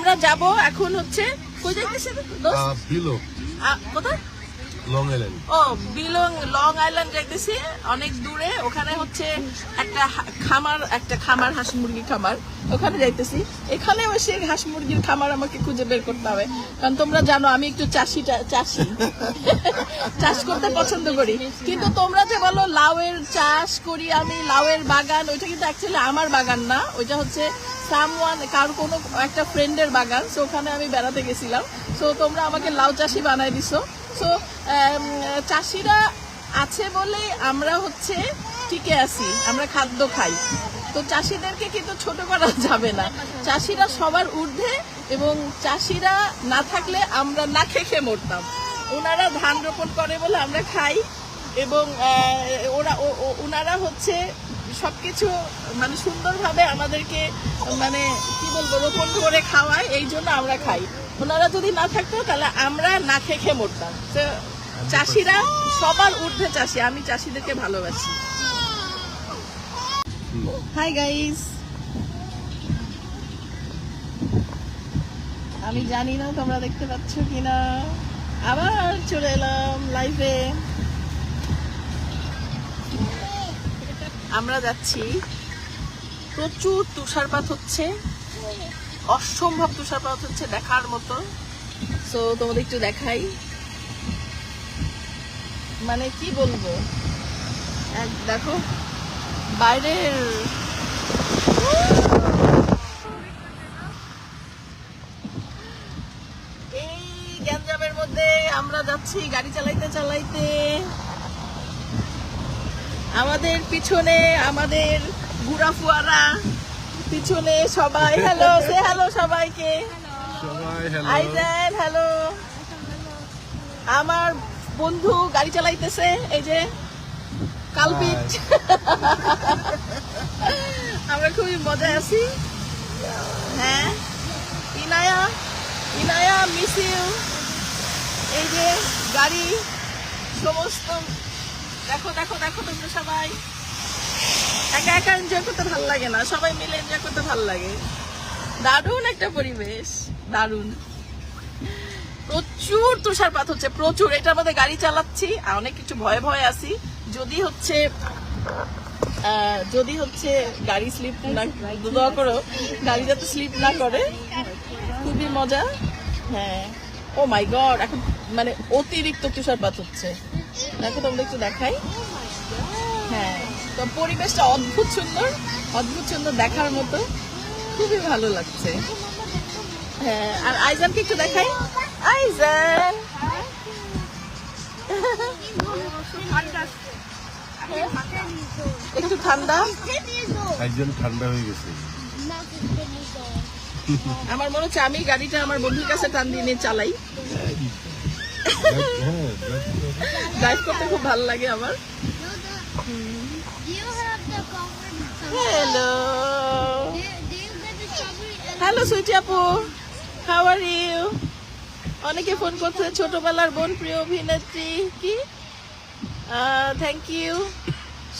আমরা যাব এখন হচ্ছে কই যাইতেছে বিলো। কোথায়? Long Island. ও বিলং লং আইল্যান্ড যাইতেছি অনেক দূরে। ওখানে হচ্ছে একটা খামার একটা খামার হাঁস মুরগি খামার। ওখানে যাইতেছি। এখানে হাঁস মুরগির খামার আমাকে খুঁজে বের করতে হবে। কারণ তোমরা জানো আমি একটু চাষি চাষি। চাষ করতে পছন্দ করি। কিন্তু তোমরা যে বলো লাউয়ের চাষ করি আমি লাউয়ের বাগান ওইটা কিন্তু অ্যাকচুয়ালি আমার বাগান না। ওইটা হচ্ছে সামওয়ান কার কোনো একটা ফ্রেন্ডের বাগান সো ওখানে আমি বেড়াতে গেছিলাম। সো তোমরা আমাকে লাউ চাষি বানাই দিছো। সো চাষিরা আছে বলেই আমরা হচ্ছে টিকে আছি, আমরা খাদ্য খাই। তো চাষিদেরকে কিন্তু ছোট করা যাবে না। চাষিরা সবার ঊর্ধ্বে এবং চাষিরা না থাকলে আমরা না খেয়ে খেয়ে মরতাম। ওনারা ধান রোপণ করে বলে আমরা খাই। এবং ওরা ওনারা হচ্ছে সব কিছু মানে সুন্দরভাবে আমাদেরকে মানে কি বলব, রোপণ করে খাওয়ায়, এই জন্য আমরা খাই। ওনারা যদি না থাকতো, তাহলে আমরা না খেয়ে খেয়ে মরতাম। তো চাষিরা সবার ঊর্ধ্বে চাষি, আমি চাষিদেরকে ভালোবাসি। হাই গাইস আমি জানি না, তোমরা দেখতে পাচ্ছ কিনা। আবার চলে এলাম লাইভে আমরা যাচ্ছি। প্রচুর তুষারপাত হচ্ছে। অসম্ভব তুষারপাত হচ্ছে দেখার মতো। সো তোমাদের একটু দেখাই। মানে কি বলব? এক, দেখো, বাইরের এই গ্যাঞ্জামের মধ্যে আমরা যাচ্ছি গাড়ি চালাইতে চালাইতে। আমাদের পিছনে আমাদের গুড়া ফুয়ারা পিছনে সবাই হ্যালো সে হ্যালো সবাইকে। সবাই হ্যালো আমার বন্ধু গাড়ি চালাইতেছে এই যে কালপিট। আমরা খুবই মজায় আছি। হ্যাঁ ইনায়া ইনায়া মিস ইউ এই যে গাড়ি সমস্ত দেখো দেখো দেখো তোমরা সবাই। একা একা এনজয় করতে ভালো লাগে না। সবাই মিলে এনজয় করতে ভালো লাগে। দারুণ একটা পরিবেশ। দারুণ। প্রচুর তুষারপাত হচ্ছে, প্রচুর। এটার মধ্যে গাড়ি চালাচ্ছি, আর অনেক কিছু ভয়ে ভয়ে আছি। যদি হচ্ছে যদি হচ্ছে গাড়ি স্লিপ না, দোয়া করো, গাড়ি যাতে স্লিপ না করে, খুবই মজা। হ্যাঁ। ও মাই গড এখন মানে অতিরিক্ত তুষারপাত হচ্ছে। দেখো তোমরা একটু দেখাই। হ্যাঁ তো পরিবেশটা অদ্ভুত সুন্দর অদ্ভুত সুন্দর দেখার মতো। খুবই ভালো লাগছে। হ্যাঁ আর আইজানকে একটু দেখাই। আইজান! একটু ঠান্ডা। একজন ঠান্ডা হয়ে গেছে। আমার মনে হচ্ছে আমি গাড়িটা আমার বন্ধুর কাছে টান দিয়ে নিয়ে চালাই। হ্যাঁ ড্রাইভ করতে খুব ভালো লাগে আমার। হ্যালো হ্যালো সুইটি আপু হাউ আর ইউ অনেকে ফোন করছে ছোটবেলার বোন প্রিয় অভিনেত্রী। কি? থ্যাংক ইউ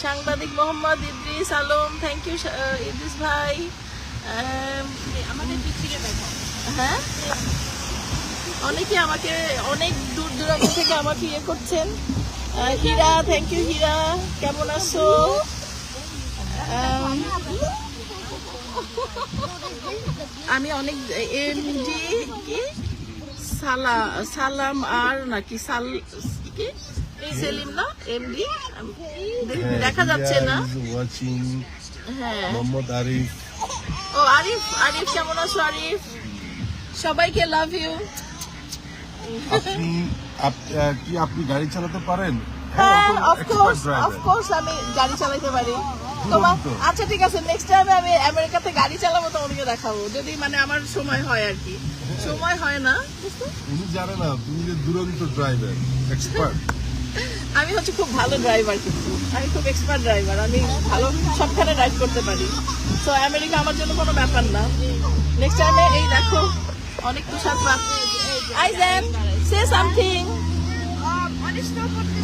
সাংবাদিক মোহাম্মদ ইদ্রিস আলম থ্যাংক ইউ ইদ্রিস ভাই। আমাদের হ্যাঁ? অনেকে আমাকে অনেক দূর দূরান্ত থেকে আমাকে ইয়ে করছেন। হীরা থ্যাংক ইউ হীরা কেমন আছো? আমি অনেক এমডি কি? সালা সালাম আর নাকি সাল কি? সেলিম না? এমডি? দেখা যাচ্ছে না। হ্যাঁ। মোহাম্মদ আরিফ। ও আরিফ আরিফ কেমন আছো আরিফ? সবাইকে লাভ ইউ আপনি কি আপনি গাড়ি চালাতে পারেন? হ্যাঁ। অফকোর্স আমি গাড়ি চালাতে পারি। তোমার আচ্ছা ঠিক আছে নেক্সট টাইমে আমি আমেরিকাতে গাড়ি চালাবো তোমাদেরকে দেখাবো। যদি মানে আমার সময় হয় আর কি। সময় হয় না উনি জানে না তুমি যে দুরন্ত ড্রাইভার এক্সপার্ট আমি হচ্ছে খুব ভালো ড্রাইভার কিন্তু। আমি খুব এক্সপার্ট ড্রাইভার আমি ভালো সবখানে ড্রাইভ করতে পারি। তো আমেরিকা আমার জন্য কোনো ব্যাপার না। নেক্সট টাইমে এই দেখো অনেক তুষারপাত eigen say something um, on the stove of the